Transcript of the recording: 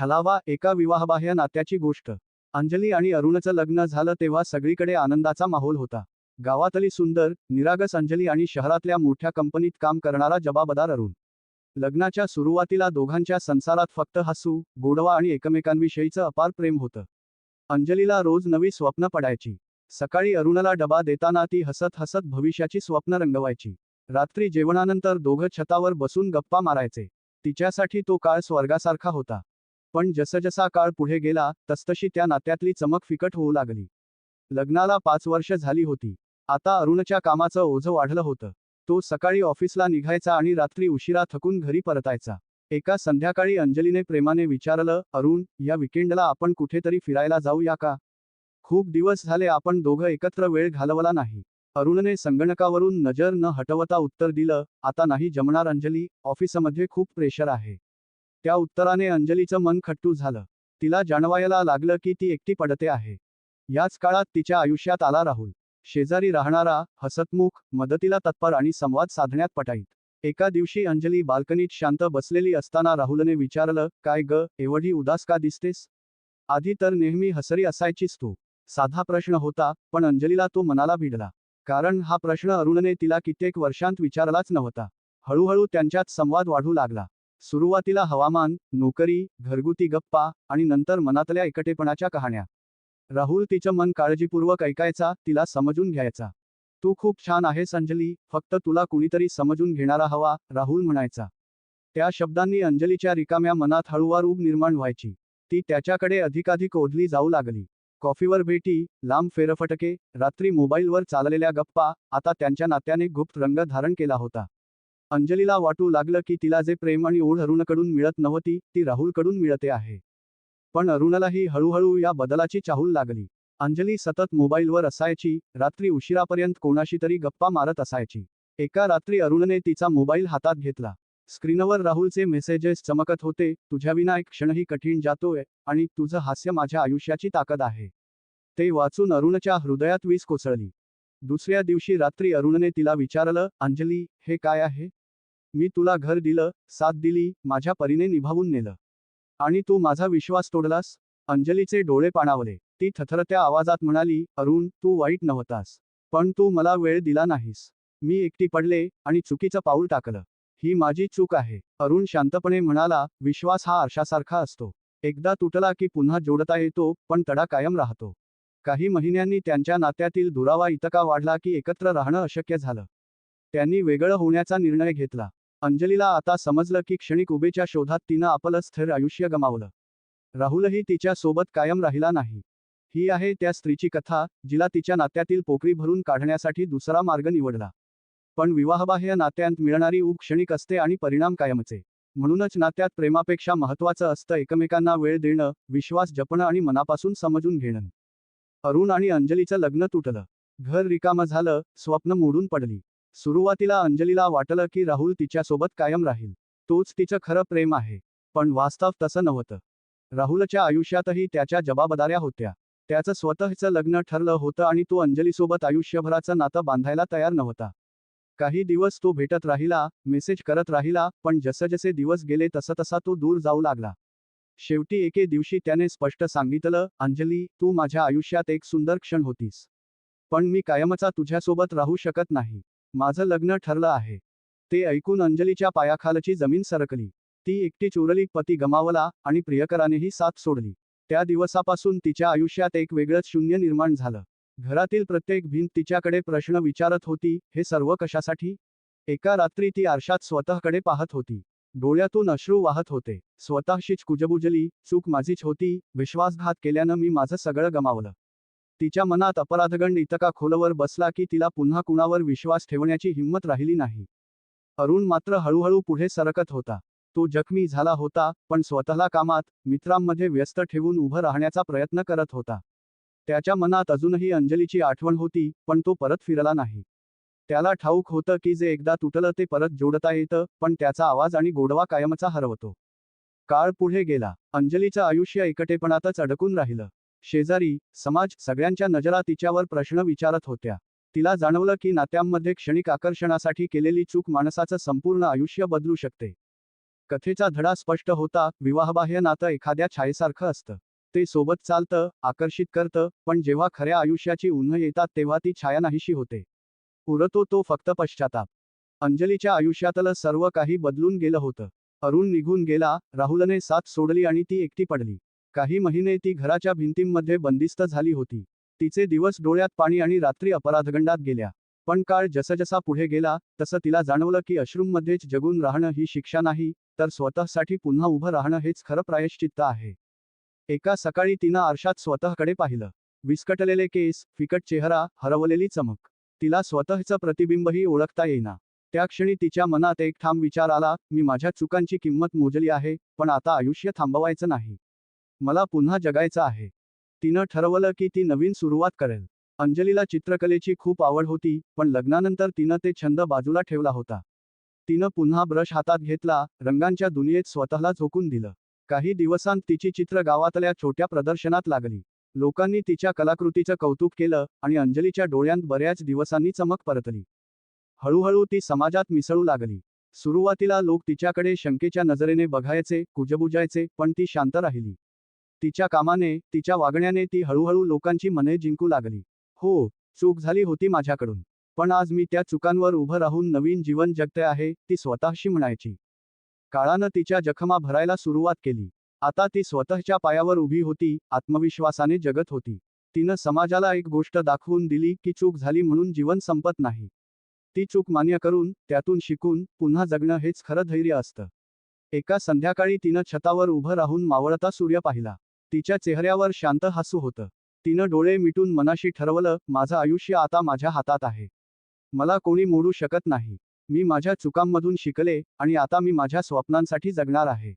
छलावा एका विवाहबाह्य नात्याची गोष्ट. अंजली आणि अरुणचं लग्न झालं तेव्हा सगळीकडे आनंदाचा माहोल होता. गावातली सुंदर निरागस अंजली आणि शहरातल्या मोठ्या कंपनीत काम करणारा जबाबदार अरुण. लग्नाच्या सुरुवातीला दोघांच्या संसारात फक्त हसू गोडवा आणि एकमेकांविषयीचं अपार प्रेम होतं. अंजलीला रोज नवी स्वप्न पडायची. सकाळी अरुणला डबा देताना ती हसत हसत भविष्याची स्वप्न रंगवायची. रात्री जेवणानंतर दोघं छतावर बसून गप्पा मारायचे. तिच्यासाठी तो काळ स्वर्गासारखा होता. पण जसजसा काळ पुढे गेला तसतशी त्या नात्यातली चमक फिकट होऊ लागली. लग्नाला पाच वर्ष झाली होती. आता अरुणच्या कामाचं ओझं वाढलं होतं. तो सकाळी ऑफिसला निघायचा आणि रात्री उशिरा थकून घरी परतायचा. एका संध्याकाळी अंजलीने प्रेमाने विचारलं अरुण या विकेंडला आपण कुठेतरी फिरायला जाऊया का? खूप दिवस झाले आपण दोघं एकत्र वेळ घालवला नाही. अरुणने संगणकावरून नजर न हटवता उत्तर दिलं आता नाही जमणार अंजली ऑफिसमध्ये खूप प्रेशर आहे. त्या उत्तराने अंजलीचं मन खट्टू झालं. तिला जाणवायला लागलं की ती एकटी पडते आहे. याच काळात तिच्या आयुष्यात आला राहुल. शेजारी राहणारा हसतमुख मदतीला तत्पर आणि संवाद साधण्यात पटाईत. एका दिवशी अंजली बाल्कनीत शांत बसलेली असताना राहुलने विचारलं काय ग एवढी उदास का दिसतेस? आधी तर नेहमी हसरी असायचीस तू. साधा प्रश्न होता पण अंजलीला तो मनाला भिडला. कारण हा प्रश्न अरुणने तिला कित्येक वर्षांत विचारलाच नव्हता. हळूहळू त्यांच्यात संवाद वाढू लागला. सुरुवातीला हवामान नोकरी घरगुती गप्पा आणि नंतर मनातल्या एकटेपणाच्या कहाण्या. राहुल तिचं मन काळजीपूर्वक ऐकायचा तिला समजून घ्यायचा. तू खूप छान आहेस अंजली फक्त तुला कुणीतरी समजून घेणारा हवा राहुल म्हणायचा. त्या शब्दांनी अंजलीच्या रिकाम्या मनात हळूवार उब निर्माण व्हायची. ती त्याच्याकडे अधिकाधिक ओढली जाऊ लागली. कॉफीवर भेटी लांब फेरफटके रात्री मोबाईलवर चाललेल्या गप्पा आता त्यांच्या नात्याने गुप्त रंग धारण केला होता. अंजलीला वाटू लागलं की तिला जे प्रेम आणि ओढ अरुणकडून मिळत नव्हती ती राहुलकडून मिळते आहे. पण अरुणालाही हळूहळू या बदलाची चाहूल लागली. अंजली सतत मोबाईलवर असायची रात्री उशिरापर्यंत कोणाशी तरी गप्पा मारत असायची. एका रात्री अरुणने तिचा मोबाईल हातात घेतला. स्क्रीनवर राहुलचे मेसेजेस चमकत होते तुझ्याविना एक क्षणही कठीण जातोय आणि तुझं हास्य माझ्या आयुष्याची ताकद आहे. ते वाचून अरुणच्या हृदयात वीज कोसळली. दुसऱ्या दिवशी रात्री अरुणने तिला विचारलं अंजली हे काय आहे? मी तुला घर दिलं साथ दिली माझ्या परीने निभावून नेलं. आणि तू माझा विश्वास तोडलास. अंजलीचे डोळे पाणावले. ती थथरत्या आवाजात म्हणाली अरुण तू वाईट नव्हतास. पण तू मला वेळ दिला नाहीस. मी एकटी पडले आणि चुकीचं पाऊल टाकलं. ही माझी चूक आहे. अरुण शांतपणे म्हणाला विश्वास हा आरशासारखा असतो. एकदा तुटला की पुन्हा जोडता येतो पण तडा कायम राहतो. काही महिन्यांनी त्यांच्या नात्यातील दुरावा इतका वाढला की एकत्र राहणं अशक्य झालं. त्यांनी वेगळं होण्याचा निर्णय घेतला. अंजलीला आता समजलं की क्षणिक उभेच्या शोधात तिनं आपलं स्थिर आयुष्य गमावलं. राहुलही तिच्या सोबत कायम राहिला नाही. ही आहे त्या स्त्रीची कथा जिला तिच्या नात्यातील पोकळी भरून काढण्यासाठी दुसरा मार्ग निवडला. पण विवाहबाह्य नात्यांत मिळणारी ऊब क्षणिक असते आणि परिणाम कायमचे. म्हणूनच नात्यात प्रेमापेक्षा महत्वाचं असतं एकमेकांना वेळ देणं विश्वास जपणं आणि मनापासून समजून घेणं. अरुण आणि अंजलीचं लग्न तुटलं. घर रिकामं झालं स्वप्न मोडून पडली. सुरुवातीला अंजलीला वाटलं की राहुल तिच्यासोबत कायम राहील. तोच तिचं खरं प्रेम आहे. पण वास्तव तसं नव्हतं. राहुलच्या आयुष्यातही त्याच्या जबाबदाऱ्या होत्या. त्याचं स्वतःचं लग्न ठरलं होतं आणि तो अंजलीसोबत आयुष्यभराचं नातं बांधायला तयार नव्हता. काही दिवस तो भेटत राहिला मेसेज करत राहिला पण जसजसे दिवस गेले तसं तसा तो दूर जाऊ लागला. शेवटी एके दिवशी त्याने स्पष्ट सांगितलं अंजली तू माझ्या आयुष्यात एक सुंदर क्षण होतीस. पण मी कायमचा तुझ्यासोबत राहू शकत नाही. माझं लग्न ठरलं आहे. ते ऐकून अंजलीच्या पायाखालची जमीन सरकली. ती एकटी उरली पती गमावला आणि प्रियकरानेही साथ सोडली. त्या दिवसापासून तिच्या आयुष्यात एक वेगळंच शून्य निर्माण झालं. घरातील प्रत्येक भिंत तिच्याकडे प्रश्न विचारत होती हे सर्व कशासाठी? एका रात्री ती आरशात स्वतःकडे पाहत होती. डोळ्यातून अश्रू वाहत होते. स्वतःशीच कुजबुजली चूक माझीच होती. विश्वासघात केल्यानं मी माझं सगळं गमावलं. तिच्या मनात अपराधगण इतका खोलवर बसला की तिला पुन्हा कुणावर विश्वास ठेवण्याची हिंमत राहिली नाही. अरुण मात्र हळूहळू पुढे सरकत होता. तो जखमी झाला होता पण स्वतःला कामात मित्रांमध्ये व्यस्त ठेवून उभं राहण्याचा प्रयत्न करत होता. त्याच्या मनात अजूनही अंजलीची आठवण होती पण तो परत फिरला नाही. त्याला ठाऊक होतं की जे एकदा तुटलं ते परत जोडता येतं पण त्याचा आवाज आणि गोडवा कायमचा हरवतो. काळ पुढे गेला. अंजलीचं आयुष्य एकटेपणातच अडकून राहिलं. शेजारी समाज सगळ्यांच्या नजरा तिच्यावर प्रश्न विचारत होत्या. तिला जाणवलं की नात्यांमध्ये क्षणिक आकर्षणासाठी केलेली चूक माणसाचं संपूर्ण आयुष्य बदलू शकते. कथेचा धडा स्पष्ट होता विवाहबाह्य नातं एखाद्या छायेसारखं असतं. ते सोबत चालतं आकर्षित करतं पण जेव्हा खऱ्या आयुष्याची उन्ह येतात तेव्हा ती छाया नाहीशी होते. उरतो तो फक्त पश्चाताप. अंजलीच्या आयुष्यातलं सर्व काही बदलून गेलं होतं. अरुण निघून गेला राहुलने साथ सोडली आणि ती एकटी पडली. काही महिने ती घराच्या भिंतींमध्ये बंदिस्त झाली होती. तिचे दिवस डोळ्यात पाणी आणि रात्री अपराधगंडात गेल्या. पण काळ जसजसा पुढे गेला तसं तिला जाणवलं की अश्रूमध्येच जगून राहणं ही शिक्षा नाही तर स्वतःसाठी पुन्हा उभं राहणं हेच खरं प्रायश्चित्त आहे. एका सकाळी तिनं आरशात स्वतःकडे पाहिलं. विस्कटलेले केस फिकट चेहरा हरवलेली चमक. तिला स्वतःचं प्रतिबिंबही ओळखता येईना. त्या क्षणी तिच्या मनात एक ठाम विचार आला मी माझ्या चुकांची किंमत मोजली आहे पण आता आयुष्य थांबवायचं नाही. मला पुन्हा जगायचं आहे. तिनं ठरवलं की ती नवीन सुरुवात करेल. अंजलीला चित्रकलेची खूप आवड होती पण लग्नानंतर तिनं ते छंद बाजूला ठेवला होता. तिनं पुन्हा ब्रश हातात घेतला रंगांच्या दुनियेत स्वतःला झोकून दिलं. काही दिवसांत तिची चित्र गावातल्या छोट्या प्रदर्शनात लागली. लोकांनी तिच्या कलाकृतीचं कौतुक केलं आणि अंजलीच्या डोळ्यांत बऱ्याच दिवसांनी चमक परतली. हळूहळू ती समाजात मिसळू लागली. सुरुवातीला लोक तिच्याकडे शंकेच्या नजरेने बघायचे कुजबुजायचे पण ती शांत राहिली. तिच्या कामाने तिच्या वागण्याने ती हळूहळू लोकांची मने जिंकू लागली. हो चूक झाली होती माझ्याकडून. पण आज मी त्या चुकांवर उभं राहून नवीन जीवन जगते आहे ती स्वतःशी म्हणायची. काळानं तिच्या जखमा भरायला सुरुवात केली. आता ती स्वतःच्या पायावर उभी होती आत्मविश्वासाने जगत होती. तिनं समाजाला एक गोष्ट दाखवून दिली की चूक झाली म्हणून जीवन संपत नाही. ती चूक मान्य करून त्यातून शिकून पुन्हा जगणं हेच खरं धैर्य असतं. एका संध्याकाळी तिनं छतावर उभं राहून मावळता सूर्य पाहिला. तिच्या चेहऱ्यावर शांत हसू होतं. तिनं डोळे मिटून मनाशी ठरवलं माझं आयुष्य आता माझ्या हातात आहे. मला कोणी मोडू शकत नाही. मी माझ्या चुकांमधून शिकले आणि आता मी माझ्या स्वप्नांसाठी जगणार आहे.